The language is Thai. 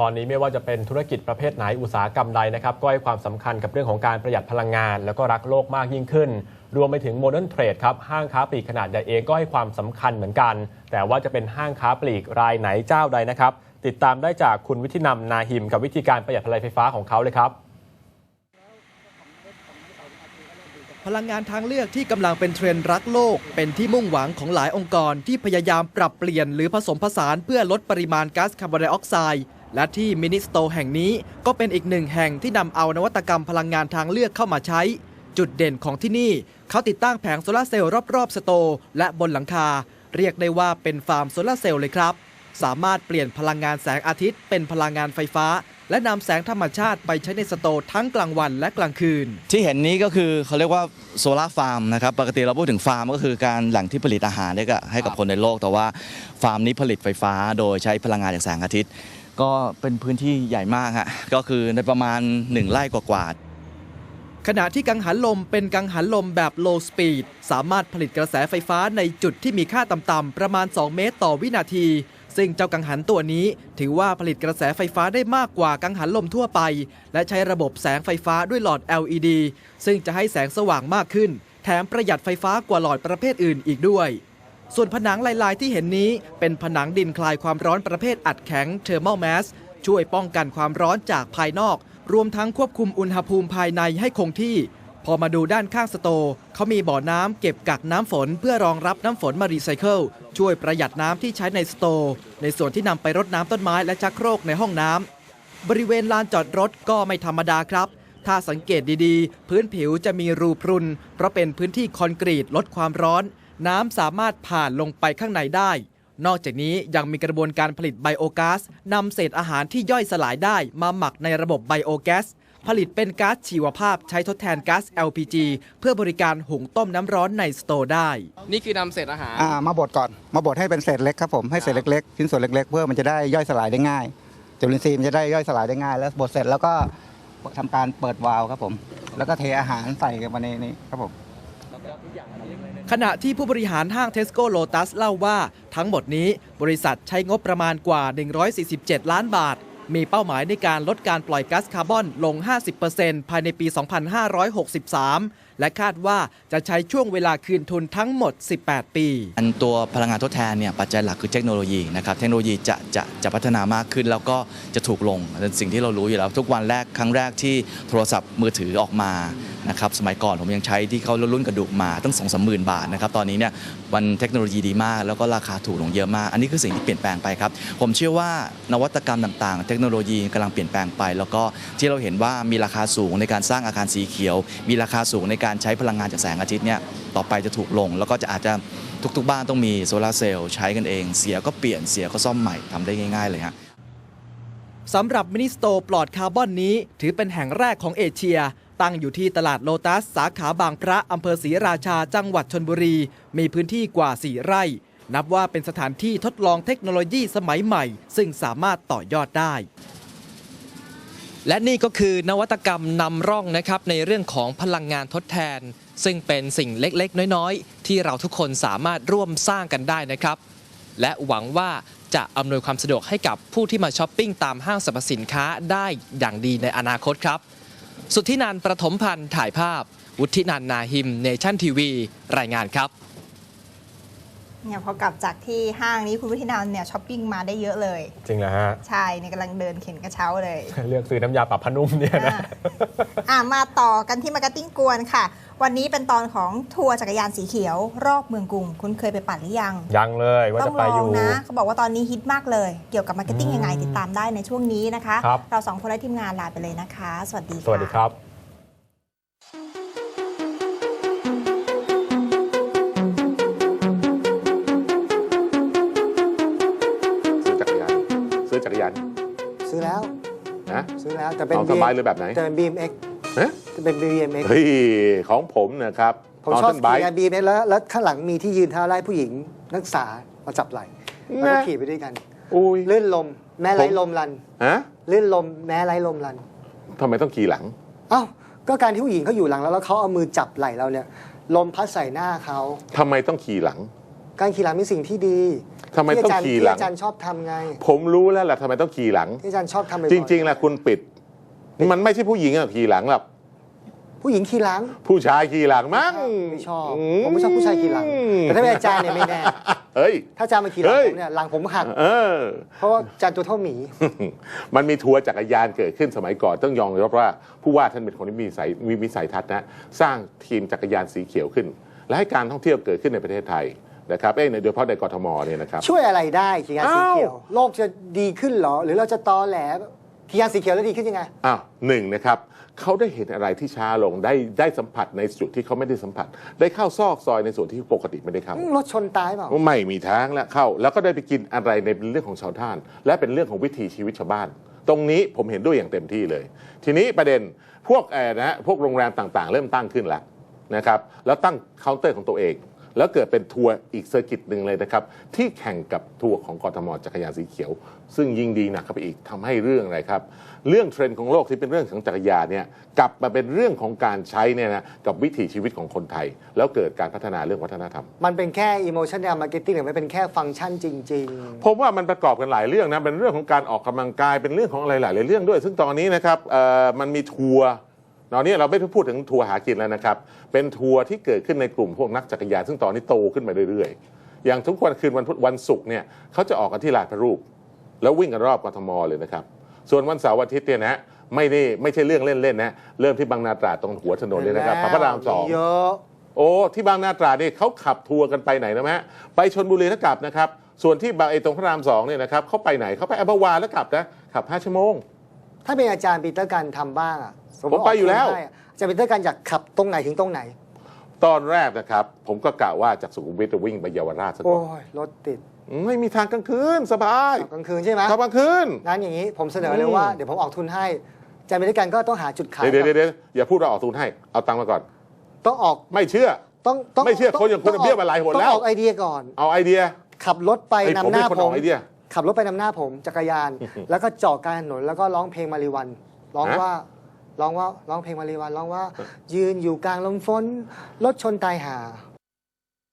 ตอนนี้ไม่ว่าจะเป็นธุรกิจประเภทไหนอุตสาหกรรมใดนะครับก็ให้ความสำคัญกับเรื่องของการประหยัดพลังงาน แล้วก็รักโลกมากยิ่งขึ้น รวมไปถึงโมเดิร์นเทรดครับห้างค้าปลีกขนาดใหญ่เองก็ให้ความสำคัญเหมือนกัน แต่ว่าจะเป็นห้างค้าปลีกรายไหนเจ้าใดนะครับติดตามได้จากคุณวิทินำนาหิม กับวิธีการประหยัดพลังไฟฟ้าของเขาเลยครับพลังงานทางเลือกที่กำลังเป็นเทรนด์รักโลก เป็นที่มุ่งหวังของหลายองค์กรที่พยายามปรับเปลี่ยนหรือผสมผสานเพื่อลดปริมาณก๊าซคาร์บอนไดออกไซด์ และที่มินิสโตแห่งนี้ก็เป็นอีกหนึ่งแห่งที่นำเอานวัตกรรมพลังงานทางเลือกเข้ามาใช้ จุดเด่นของที่นี่เขาติดตั้งแผงโซลาร์เซลล์รอบๆสโตและบนหลังคา เรียกได้ว่าเป็นฟาร์มโซลาร์เซลล์เลยครับ สามารถเปลี่ยนพลังงานแสงอาทิตย์เป็นพลังงานไฟฟ้า และนำแสงธรรมชาติไปใช้ในสโตทั้งกลางวันและกลางคืน ที่เห็นนี้ก็คือเขาเรียกว่าโซลาร์ฟาร์มนะครับปกติเราพูดถึงฟาร์มก็คือการแหล่งที่ผลิตอาหารให้กับคนในโลก แต่ว่าฟาร์มนี้ผลิตไฟฟ้า โดยใช้พลังงานจากแสงอาทิตย์ ก็เป็นพื้นที่ใหญ่มากฮะก็คือในประมาณ 1ไร่กว่าๆขณะที่กังหันลมเป็นกังหันลมแบบ low speed สามารถผลิตกระแสไฟฟ้าในจุดที่มีค่าต่ำๆประมาณ 2 เมตรต่อวินาที ซึ่งเจ้ากังหันตัวนี้ ถือว่าผลิตกระแสไฟฟ้าได้มากกว่ากังหันลมทั่วไป และใช้ระบบแสงไฟฟ้าด้วยหลอด LED ซึ่งจะให้แสงสว่างมากขึ้น แถมประหยัดไฟฟ้ากว่าหลอดประเภทอื่นอีกด้วย ส่วนผนังลาย ๆ ที่เห็นนี้เป็นผนังดินคลายความร้อนประเภทอัดแข็ง thermal mass ช่วยป้องกันความร้อนจากภายนอก รวมทั้งควบคุมอุณหภูมิภายในให้คงที่ พอมาดูด้านข้างสโตเขามีบ่อน้ำเก็บกักน้ำฝน เพื่อรองรับน้ำฝนมารีไซเคิลช่วยประหยัดน้ำที่ใช้ในสโตในส่วนที่นำไปรดน้ำต้นไม้และชักโครกในห้องน้ำบริเวณลานจอดรถก็ไม่ธรรมดาครับถ้าสังเกตดีๆ พื้นผิวจะมีรูพรุน เพราะเป็นพื้นที่คอนกรีตลดความร้อน น้ำสามารถผ่านลงไปข้างในได้ นอกจากนี้ยังมีกระบวนการผลิตไบโอก๊าซนำเศษอาหารที่ย่อยสลายได้มาหมักในระบบไบโอแก๊สผลิตเป็นก๊าซชีวภาพใช้ทดแทนก๊าซ LPG เพื่อบริการหุงต้มน้ำร้อนในสโตร์ได้ นี่คือนำเศษอาหารอ่ามาบดก่อน มาบดให้เป็นเศษเล็กครับผมให้เศษเล็กๆชิ้นส่วนเล็กๆ เพื่อมันจะได้ย่อยสลายได้ง่ายจุลินทรีย์มันจะได้ย่อยสลายได้ง่าย แล้วบดเสร็จแล้วก็ทำการเปิดวาล์วครับผม แล้วก็เทอาหารใส่กันมาในนี้ครับผม ขณะที่ผู้บริหารห้างเทสโก้โลตัสเล่าว่า ทั้งหมดนี้บริษัทใช้งบประมาณกว่า 147 ล้านบาท มีเป้าหมายในการลดการปล่อยก๊าซคาร์บอนลง 50%ภายในปี 2563 และคาดว่าจะใช้ช่วงเวลาคืนทุนทั้งหมด 18 ปี อันตัวพลังงานทดแทนเนี่ยปัจจัยหลักคือเทคโนโลยีนะครับเทคโนโลยีจะจะจะพัฒนามากขึ้นแล้วก็จะถูกลงเป็นสิ่งที่เรารู้อยู่แล้ว ทุกวันแรกครั้งแรกที่โทรศัพท์มือถือออกมานะครับสมัยก่อนผมยังใช้ที่เขารุ่นกระดูกมาตั้งสองสามหมื่นบาทนะครับตอนนี้เนี่ยวันเทคโนโลยีดีมาก แล้วก็ราคาถูกลงเยอะมาก อันนี้คือสิ่งที่เปลี่ยนแปลงไปครับผมเชื่อว่านวัตกรรมต่างๆ เทคโนโลยีกำลังเปลี่ยนแปลงไป แล้วก็ที่เราเห็นว่ามีราคาสูงในการสร้างอาคารสีเขียว มีราคาสูงในการการใช้พลังงานจากแสงอาทิตย์เนี่ยต่อไปจะถูกลง แล้วก็จะอาจจะทุกๆ บ้านต้องมีโซลาร์เซลล์ใช้กันเอง เสียก็เปลี่ยนเสียก็ซ่อมใหม่ทำได้ง่าย ๆ เลยฮะสำหรับมินิสโตปลอดคาร์บอนนี้ ถือเป็นแห่งแรกของเอเชีย ตั้งอยู่ที่ตลาดโลตัส สาขาบางพระอำเภอศรีราชาจังหวัดชนบุรี มีพื้นที่กว่า 4 ไร่ นับว่าเป็นสถานที่ทดลองเทคโนโลยีสมัยใหม่ ซึ่งสามารถต่อยอดได้ และนี่ก็คือนวัตกรรมนำร่องนะครับในเรื่องของพลังงานทดแทน ซึ่งเป็นสิ่งเล็กๆ น้อยๆ ที่เราทุกคนสามารถร่วมสร้างกันได้นะครับ และหวังว่าจะอำนวยความสะดวกให้กับผู้ที่มาช้อปปิ้งตามห้างสรรพสินค้าได้อย่างดีในอนาคตครับ สุทธินันประถมพันธ์ถ่ายภาพ วุฒินันนาหิมเนชั่นทีวี รายงานครับ เนี่ยพอกลับจากที่ห้างนี้คุณวุฒินันท์เนี่ยช้อปปิ้งมาได้เยอะเลยจริงเหรอฮะ ใช่เนี่ยกำลังเดินเข็นกระเช้าเลย เลือกซื้อน้ำยาปรับผ้านุ่มเนี่ยนะ อะอะมาต่อกันที่มาร์เก็ตติ้งกวนค่ะ วันนี้เป็นตอนของทัวร์จักรยานสีเขียว รอบเมืองกรุง คุณเคยไปปั่นหรือยัง ยังเลยว่าต้จะองไปลอองยู่ นะ เขาบอกว่าตอนนี้ฮิตมากเลย เกี่ยวกับมาร์เก็ตติ้งอืมยังไงติดตามได้ในช่วงนี้นะคะ ครับ เราสองคนและทีมงานลาไปเลยนะคะ สวัสดีสวัสดีครับ ยานซื้อแล้วนะซื้อแล้วแต่เป็นเอาสบายเลยแบบไหนแต่เป็น BMX ฮะจะเป็น BMX เฮ้ยของผมนะครับผมชอบไบขี่งาน BMX แล้วแล้วข้างหลังมีที่ยืนเท้าไล่ผู้หญิงนักศึกษามาจับไหล่แล้วก็นะขี่ไปด้วยกันอุ้ยลื่นลม แม้ไร้ผมลมรันฮะลื่นลมแม้ไร้ลมรันทำไมต้องขี่หลังเอ้าก็การที่ผู้หญิงเขาอยู่หลังแล้วแล้วเขาเอามือจับไหล่เราเนี่ยลมพัดใส่หน้าเขาทำไมต้องขี่หลัง การขี่หลังเป็นสิ่งที่ดี ทำไมที่ต้องอาจารย์ขี่ที่หลังอาจารย์ชอบทำไง ผมรู้แล้วแหละทำไมต้องขี่หลัง ที่อาจารย์ชอบทำบ่อยๆจริงๆแหละคุณปิด มันไม่ใช่ผู้หญิงอะขี่หลังหรอกผู้หญิงขี่หลัง ผู้ชายขี่หลังมั้งไม่ชอบผมไม่ชอบผู้ชายขี่หลังแต่ถ้าเป็นอาจารย์เนี่ยไม่แน่ เฮ้ย ถ้าอาจารย์มาขี่หลังเฮ้ย ผมเนี่ยหลังผมหัก เออ เพราะว่าอาจารย์ตัวเท่าหมี มันมีทัวร์จักรยานเกิดขึ้นสมัยก่อนต้องยอมรับว่าผู้ว่าท่านเป็นคนที่มีสายมีวิสัยทัศน์นะสร้างทีมจักรยานสีเขียวขึ้น และให้การท่องเที่ยวเกิดขึ้นในประเทศไทย นะครับเอ้ยโดยเฉพาะในกรทมเนี่ยนะครับ ช่วยอะไรได้ขี่ยานสีเขียวอ้าวโลกจะดีขึ้นเหรอ หรือเราจะตอแหลขี่ยานสีเขียวแล้วดีขึ้นยังไงอ้าวหนึ่งนะครับเขาได้เห็นอะไรที่ช้าลงได้ได้สัมผัสในจุดที่เขาไม่ได้สัมผัส ได้เข้าซอกซอยในส่วนที่ปกติไม่ได้เข้ารถชนตายเปล่าไม่มีทางแล้วเข้า แล้วก็ได้ไปกินอะไรในเรื่องของชาวท่าน และเป็นเรื่องของวิถีชีวิตชาวบ้าน ตรงนี้ผมเห็นด้วยอย่างเต็มที่เลย ทีนี้ประเด็นพวกแอร์นะฮะพวกโรงแรมต่างๆ เริ่มตั้งขึ้นแล้วนะครับแล้วตั้งเคาน์เตอร์ของตัวเอง แล้วเกิดเป็นทัวร์อีกเซอร์กิตหนึ่งเลยนะครับ ที่แข่งกับทัวร์ของกทมจักรยานสีเขียว ซึ่งยิ่งดีหนักเข้าไปอีกทำให้เรื่องอะไรครับ เรื่องเทรนด์ของโลกที่เป็นเรื่องของจักรยานเนี่ยกลับมาเป็นเรื่องของการใช้เนี่ยนะกับวิถีชีวิตของคนไทย แล้วเกิดการพัฒนาเรื่องวัฒนธรรม มันเป็นแค่ emotional marketing หรือไม่เป็นแค่ฟังก์ชันจริงผมว่ามันประกอบกันหลายเรื่องนะเป็นเรื่องของการออกกำลังกายเป็นเรื่องของอะไรหลายๆเรื่องด้วย ซึ่งตอนนี้นะครับเอ่อมันมีทัวร์ ตอนนี้เราไม่ได้พูดถึงทัวร์หากินแล้วนะครับ เป็นทัวร์ที่เกิดขึ้นในกลุ่มพวกนักจักรยานซึ่งตอนนี้โตขึ้นมาเรื่อยๆ อย่างทุกวันคืนวันพุธวันศุกร์เนี่ยเขาจะออกกันที่ลาดพระรูป แล้ววิ่งกันรอบกทมเลยนะครับ ส่วนวันเสาร์อาทิตย์เนี่ยนะไม่ได้ไม่ใช่เรื่องเล่นๆนะเริ่มที่บางนาตราดตรงหัวถนนๆเลยนะครับพระรามสองเยอะโอ้ที่บางนาตราดนี่เขาขับทัวร์กันไปไหนนะฮะไปชนบุรีแล้วกลับนะครับส่วนที่บางไอ้ตรงพระรามสองเนี่ยนะครับเขาไปไหนเขาไปอัมพวาแล้วกลับนะขับห้าชั่วโมง ถ้าเป็นอาจารย์ปีเตอร์กันทำบ้างอะสติผมไปอยู่แล้วกทุนให้อะอาจารย์ปีเตอร์กันอยากขับตรงไหนถึงตรงไหน ตอนแรกนะครับ ผมก็กะว่าจากสุขุมวิทจะวิ่งไปเยาวราชสักโอ้ก่อนยรถติดไม่มีทางกลางคืนสบายกลางคืนใช่ไหมขับกลางคืนงั้นอย่างนี้ผมเสนอเลยอืมว่าเดี๋ยวผมออกทุนให้อาจารย์ปีเตอร์กันก็ต้องหาจุดขายเดี๋ยวเดี๋ยวเดี๋ยวอย่าพูดเราออกทุนให้เอาตังค์มาก่อน ต้องออกไม่เชื่อ ต้องต้องไม่เชื่อคนอย่างคุณต้เบี้ยวมาหลายหนแล้ว ต้องออกไอเดียก่อน เอาไอเดียขับรถไปไอ้นำผมหน้าเป็นคนผออมกไอเดีย ขับรถไปนำหน้าผมจักรยาน แล้วก็เจาะกลารถนนแล้วก็ร้องเพลงมาริวันร้องฮะ ว่าร้องว่าร้องเพลงมาริวันร้องว่า ยืนอยู่กลางลมฝนรถชนตายหา